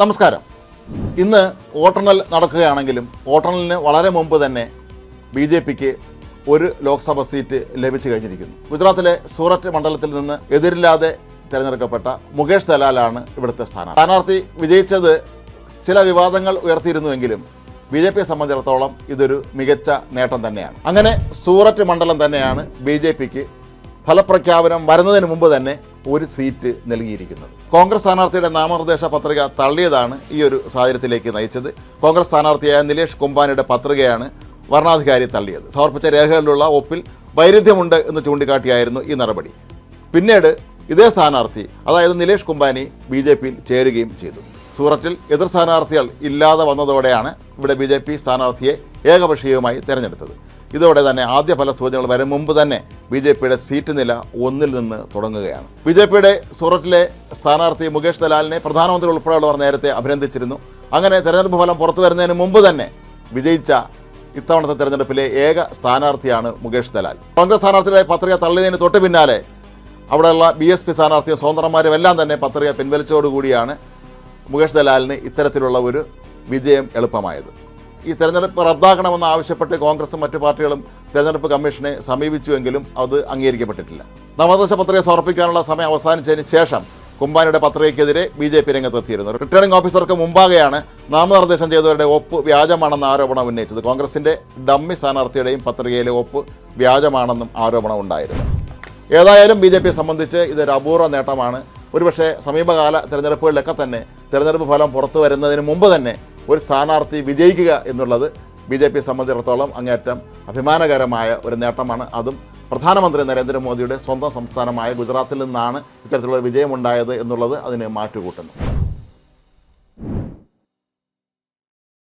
നമസ്കാരം. ഇന്ന് വോട്ടെണ്ണൽ നടക്കുകയാണെങ്കിലും വോട്ടെണ്ണലിന് വളരെ മുമ്പ് തന്നെ ബി ജെ പിക്ക് ഒരു ലോക്സഭ സീറ്റ് ലഭിച്ചു കഴിഞ്ഞിരിക്കുന്നു. ഗുജറാത്തിലെ സൂററ്റ് മണ്ഡലത്തിൽ നിന്ന് എതിരില്ലാതെ തിരഞ്ഞെടുക്കപ്പെട്ട മുകേഷ് ദലാലാണ് ഇവിടുത്തെ സ്ഥാനാർത്ഥി. സ്ഥാനാർത്ഥി വിജയിച്ചത് ചില വിവാദങ്ങൾ ഉയർത്തിയിരുന്നുവെങ്കിലും ബി ജെ പിയെ സംബന്ധിച്ചിടത്തോളം ഇതൊരു മികച്ച നേട്ടം തന്നെയാണ്. അങ്ങനെ സൂററ്റ് മണ്ഡലം തന്നെയാണ് ബി ജെ പിക്ക് ഫലപ്രഖ്യാപനം വരുന്നതിന് മുമ്പ് തന്നെ ഒരു സീറ്റ് നൽകിയിരിക്കുന്നത്. കോൺഗ്രസ് സ്ഥാനാർത്ഥിയുടെ നാമനിർദ്ദേശ പത്രിക തള്ളിയതാണ് ഈ ഒരു സാഹചര്യത്തിലേക്ക് നയിച്ചത്. കോൺഗ്രസ് സ്ഥാനാർത്ഥിയായ നിലേഷ് കുംബാനിയുടെ പത്രികയാണ് വരണാധികാരി തള്ളിയത്. സമർപ്പിച്ച രേഖകളിലുള്ള ഒപ്പിൽ വൈരുദ്ധ്യമുണ്ട് എന്ന് ചൂണ്ടിക്കാട്ടിയായിരുന്നു ഈ നടപടി. പിന്നീട് ഇതേ സ്ഥാനാർത്ഥി അതായത് നിലേഷ് കുംബാനി ബി ജെ പിയിൽ ചേരുകയും ചെയ്തു. സൂറത്തിൽ എതിർ സ്ഥാനാർത്ഥികൾ ഇല്ലാതെ വന്നതോടെയാണ് ഇവിടെ ബി ജെ പി സ്ഥാനാർത്ഥിയെ ഏകപക്ഷീയമായി തിരഞ്ഞെടുത്തത്. ഇതോടെ തന്നെ ആദ്യ ഫല സൂചനകൾ വരും. മുമ്പ് തന്നെ ബി ജെ പിയുടെ സീറ്റ് നില ഒന്നിൽ നിന്ന് തുടങ്ങുകയാണ്. ബി ജെ പിയുടെ സൂററ്റിലെ സ്ഥാനാർത്ഥി മുകേഷ് ദലാലിനെ പ്രധാനമന്ത്രി ഉൾപ്പെടെയുള്ളവർ നേരത്തെ അഭിനന്ദിച്ചിരുന്നു. അങ്ങനെ തെരഞ്ഞെടുപ്പ് ഫലം പുറത്തു വരുന്നതിന് മുമ്പ് തന്നെ വിജയിച്ച ഇത്തവണത്തെ തെരഞ്ഞെടുപ്പിലെ ഏക സ്ഥാനാർത്ഥിയാണ് മുകേഷ് ദലാൽ. കോൺഗ്രസ് സ്ഥാനാർത്ഥിയുടെ പത്രിക തള്ളിയതിന് തൊട്ട് പിന്നാലെ അവിടെയുള്ള ബി എസ് പി സ്ഥാനാർത്ഥിയും സ്വതന്ത്രന്മാരും എല്ലാം തന്നെ പത്രിക പിൻവലിച്ചതോടുകൂടിയാണ് മുകേഷ് ദലാലിന് ഇത്തരത്തിലുള്ള ഒരു വിജയം എളുപ്പമായത്. ഈ തെരഞ്ഞെടുപ്പ് റദ്ദാക്കണമെന്ന് ആവശ്യപ്പെട്ട് കോൺഗ്രസും മറ്റു പാർട്ടികളും തെരഞ്ഞെടുപ്പ് കമ്മീഷനെ സമീപിച്ചുവെങ്കിലും അത് അംഗീകരിക്കപ്പെട്ടിട്ടില്ല. നവദേശ പത്രിക സമർപ്പിക്കാനുള്ള സമയം അവസാനിച്ചതിന് ശേഷം കുമ്പാനിയുടെ പത്രികയ്ക്കെതിരെ ബി ജെ പി രംഗത്തെത്തിയിരുന്നു. റിട്ടേണിംഗ് ഓഫീസർക്ക് മുമ്പാകെയാണ് നാമനിർദ്ദേശം ചെയ്തവരുടെ ഒപ്പ് വ്യാജമാണെന്ന ആരോപണം ഉന്നയിച്ചത്. കോൺഗ്രസിന്റെ ഡമ്മി സ്ഥാനാർത്ഥിയുടെയും പത്രികയിലെ ഒപ്പ് വ്യാജമാണെന്നും ആരോപണം ഉണ്ടായിരുന്നു. ഏതായാലും ബി ജെ സംബന്ധിച്ച് ഇതൊരു അപൂർവ നേട്ടമാണ്. ഒരുപക്ഷെ സമീപകാല തെരഞ്ഞെടുപ്പുകളിലൊക്കെ തന്നെ തെരഞ്ഞെടുപ്പ് ഫലം പുറത്തു വരുന്നതിന് മുമ്പ് തന്നെ ഒരു സ്ഥാനാർത്ഥി വിജയിക്കുക എന്നുള്ളത് ബി ജെ പി സംബന്ധിച്ചിടത്തോളം അങ്ങേറ്റം അഭിമാനകരമായ ഒരു നേട്ടമാണ്. അതും പ്രധാനമന്ത്രി നരേന്ദ്രമോദിയുടെ സ്വന്തം സംസ്ഥാനമായ ഗുജറാത്തിൽ നിന്നാണ് ഇത്തരത്തിലുള്ള വിജയമുണ്ടായത് എന്നുള്ളത് അതിന് മാറ്റുകൂട്ടുന്നു.